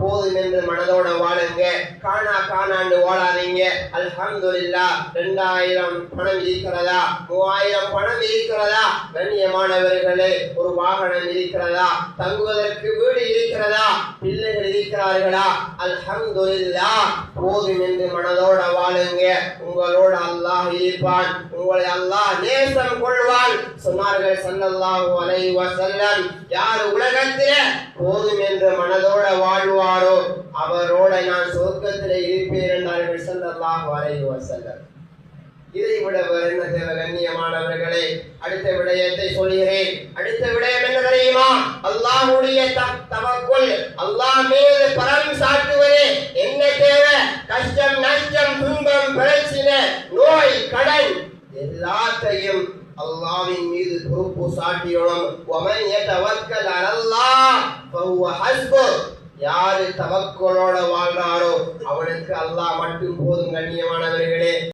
போதும் என்று மனதோட வாழுங்க. காணா காணாண்டு ஓடாதீங்க அல்ஹம்துலில்லா ரெண்டாயிரம் பணம் இருக்கிறதா? மூவாயிரம் பணம் இருக்கிறதா? கண்ணியமானவர்களே ஒரு வாகனம் இருக்கிறதா? தங்குவதற்கு வீடு இருக்கிறதா? பிள்ளைகள் இருக்கிறார்களா? அல்ஹம்துலில்லா போதும் என்று மனதோட வாழுங்க. உங்களோட அல்லாஹ் இருப்பான். உங்களை அல்லாஹ் நேசம் கொள்வான். சொன்னார்கள். சல்லல்லாஹு அலைஹி வஸல்லம் யார் உலகத்திலே போதும் என்று மனதோட வாழ்வாரோ அவரோட நான் சொர்க்கத்திலே இருப்பேன் என்றார்கள் சல்லல்லாஹு அலைஹி வஸல்லம். இதை விட வேறு என்ன தேவை கண்ணியமானவர்களே? அடுத்த விடயத்தை சொல்கிறேன். அடுத்த விடயம் என்ன தெரியுமா? அல்லாஹுடைய த- அல்லாஹ் மீது பரம் சாட்டுவதே என்ன தேவை? கஷ்டம் நஷ்டம் துன்பம் பிரச்சனை நோய் கடன் எல்லாத்தையும் அல்லாவின் மீது பொறுப்பு சாட்டியணும் ஒமன் யதவக்கல் அலல்லாஹ் ஃபஹுவ ஹஸ்பு. யாரு தவக்கலோட வாழ்றாரோ அவனுக்கு அல்லாஹ் மட்டும் போதும் கண்ணியமானவர்களே.